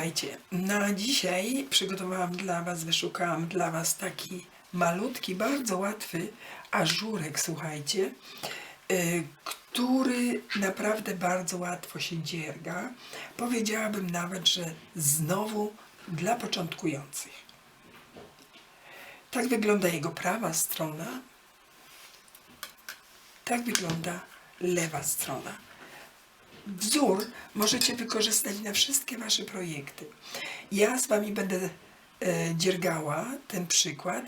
Witajcie. Na dzisiaj przygotowałam dla Was, wyszukałam dla Was taki malutki, bardzo łatwy ażurek, słuchajcie, y, który naprawdę bardzo łatwo się dzierga. Powiedziałabym nawet, że znowu dla początkujących. Tak wygląda jego prawa strona. Tak wygląda lewa strona. Wzór możecie wykorzystać na wszystkie Wasze projekty. Ja z Wami będę e, dziergała ten przykład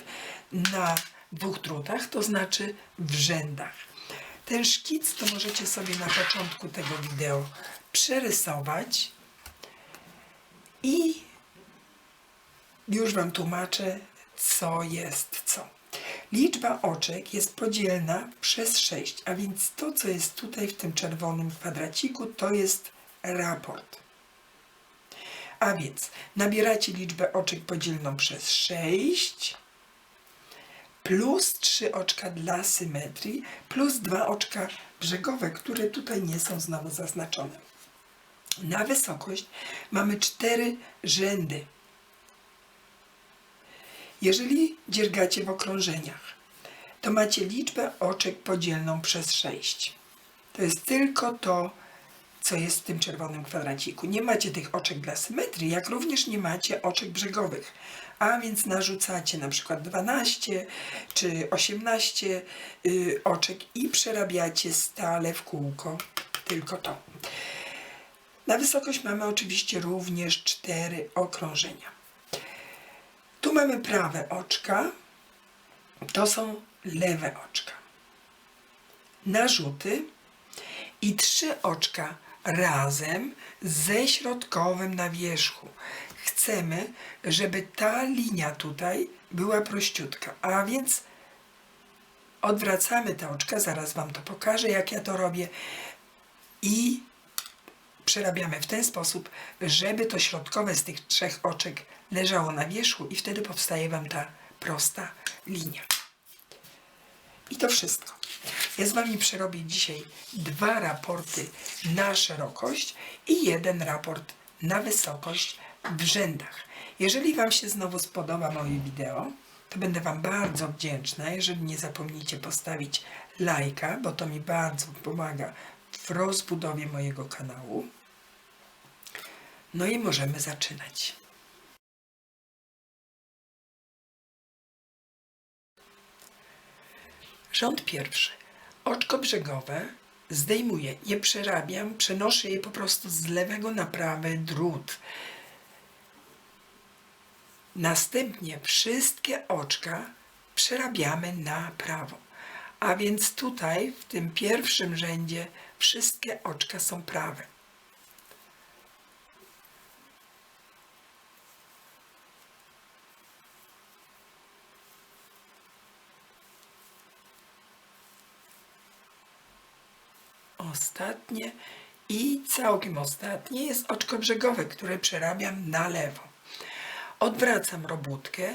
na dwóch drutach, to znaczy w rzędach. Ten szkic to możecie sobie na początku tego wideo przerysować i już Wam tłumaczę, co jest co. Liczba oczek jest podzielna przez 6, a więc to, co jest tutaj w tym czerwonym kwadraciku, to jest raport. A więc nabieracie liczbę oczek podzielną przez 6 plus 3 oczka dla symetrii plus 2 oczka brzegowe, które tutaj nie są znowu zaznaczone. Na wysokość mamy 4 rzędy. Jeżeli dziergacie w okrążeniach, to macie liczbę oczek podzielną przez 6. To jest tylko to, co jest w tym czerwonym kwadraciku. Nie macie tych oczek dla symetrii, jak również nie macie oczek brzegowych. A więc narzucacie na przykład 12 czy 18 y, oczek i przerabiacie stale w kółko tylko to. Na wysokość mamy oczywiście również 4 okrążenia. Tu mamy prawe oczka, to są lewe oczka. Narzuty i trzy oczka razem ze środkowym na wierzchu. Chcemy, żeby ta linia tutaj była prościutka, a więc odwracamy te oczka, zaraz Wam to pokażę, jak ja to robię. I przerabiamy w ten sposób, żeby to środkowe z tych trzech oczek leżało na wierzchu i wtedy powstaje Wam ta prosta linia. I to wszystko. Ja z Wami przerobię dzisiaj dwa raporty na szerokość i jeden raport na wysokość w rzędach. Jeżeli Wam się znowu spodoba moje wideo, to będę Wam bardzo wdzięczna, jeżeli nie zapomnijcie postawić lajka, bo to mi bardzo pomaga w rozbudowie mojego kanału. No i możemy zaczynać. Rząd pierwszy. Oczko brzegowe zdejmuję, je przerabiam, przenoszę je po prostu z lewego na prawy drut. Następnie wszystkie oczka przerabiamy na prawo. A więc tutaj w tym pierwszym rzędzie wszystkie oczka są prawe. Ostatnie i całkiem ostatnie jest oczko brzegowe, które przerabiam na lewo. Odwracam robótkę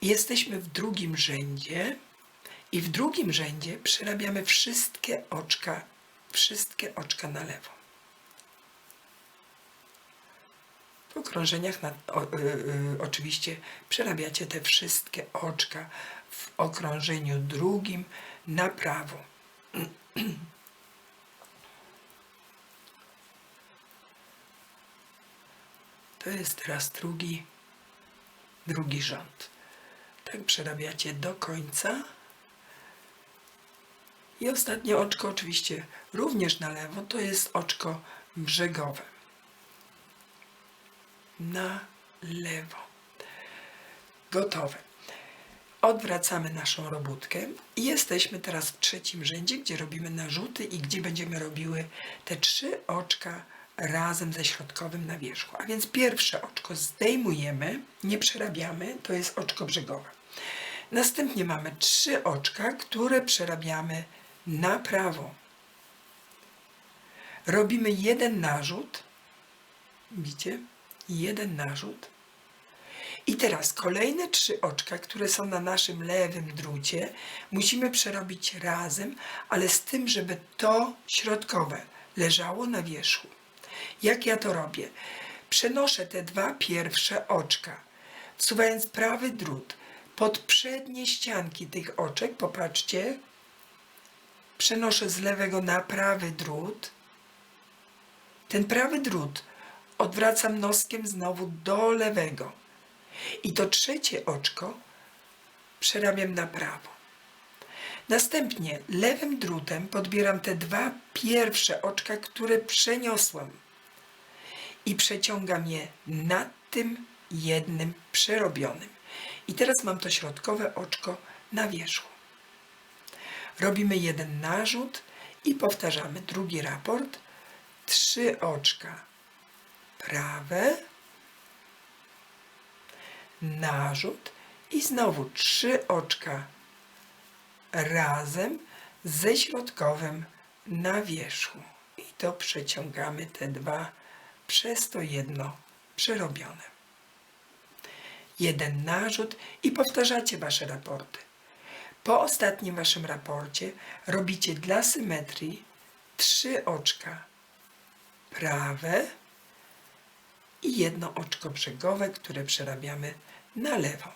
i jesteśmy w drugim rzędzie i w drugim rzędzie przerabiamy wszystkie oczka, wszystkie oczka na lewo. W okrążeniach na, o, y, y, oczywiście przerabiacie te wszystkie oczka w okrążeniu drugim na prawo. To jest teraz drugi, drugi rząd. Tak przerabiacie do końca. I ostatnie oczko oczywiście również na lewo, to jest oczko brzegowe. Na lewo. Gotowe. Odwracamy naszą robótkę i jesteśmy teraz w trzecim rzędzie, gdzie robimy narzuty i gdzie będziemy robiły te trzy oczka razem ze środkowym na wierzchu. A więc pierwsze oczko zdejmujemy, nie przerabiamy, to jest oczko brzegowe. Następnie mamy trzy oczka, które przerabiamy na prawo. Robimy jeden narzut. Widzicie? Jeden narzut. I teraz kolejne trzy oczka, które są na naszym lewym drucie, musimy przerobić razem, ale z tym, żeby to środkowe leżało na wierzchu. Jak ja to robię? Przenoszę te dwa pierwsze oczka, wsuwając prawy drut pod przednie ścianki tych oczek. Popatrzcie. Przenoszę z lewego na prawy drut. Ten prawy drut odwracam noskiem znowu do lewego. I to trzecie oczko przerabiam na prawo. Następnie lewym drutem podbieram te dwa pierwsze oczka, które przeniosłam i przeciągam je nad tym jednym przerobionym. I teraz mam to środkowe oczko na wierzchu. Robimy jeden narzut i powtarzamy drugi raport. Trzy oczka prawe, narzut i znowu trzy oczka razem ze środkowym na wierzchu. I to przeciągamy te dwa przez to jedno przerobione. Jeden narzut i powtarzacie wasze raporty. Po ostatnim waszym raporcie robicie dla symetrii trzy oczka prawe i jedno oczko brzegowe, które przerabiamy na lewo.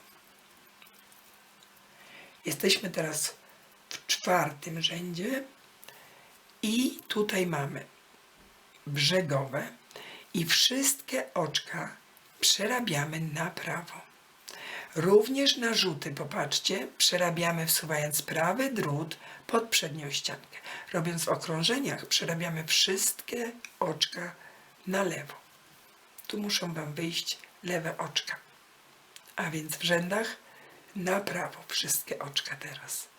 Jesteśmy teraz w czwartym rzędzie i tutaj mamy brzegowe i wszystkie oczka przerabiamy na prawo. Również narzuty, popatrzcie, przerabiamy wsuwając prawy drut pod przednią ściankę. Robiąc w okrążeniach, przerabiamy wszystkie oczka na lewo. Tu muszą Wam wyjść lewe oczka. A więc w rzędach na prawo wszystkie oczka teraz.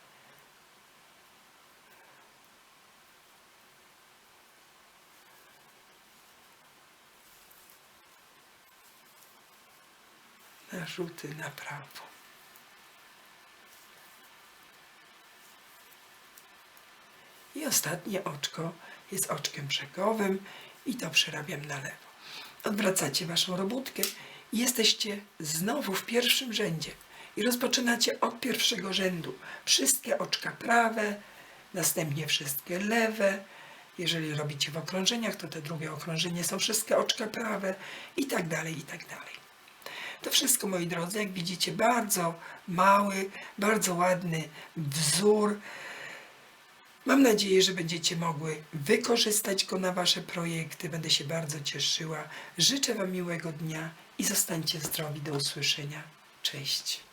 Narzuty na prawo. I ostatnie oczko jest oczkiem brzegowym i to przerabiam na lewo. Odwracacie waszą robótkę i jesteście znowu w pierwszym rzędzie. I rozpoczynacie od pierwszego rzędu. Wszystkie oczka prawe, następnie wszystkie lewe. Jeżeli robicie w okrążeniach, to te drugie okrążenie są wszystkie oczka prawe i tak dalej, i tak dalej. To wszystko, moi drodzy, jak widzicie, bardzo mały, bardzo ładny wzór. Mam nadzieję, że będziecie mogły wykorzystać go na Wasze projekty. Będę się bardzo cieszyła. Życzę Wam miłego dnia i zostańcie zdrowi. Do usłyszenia. Cześć.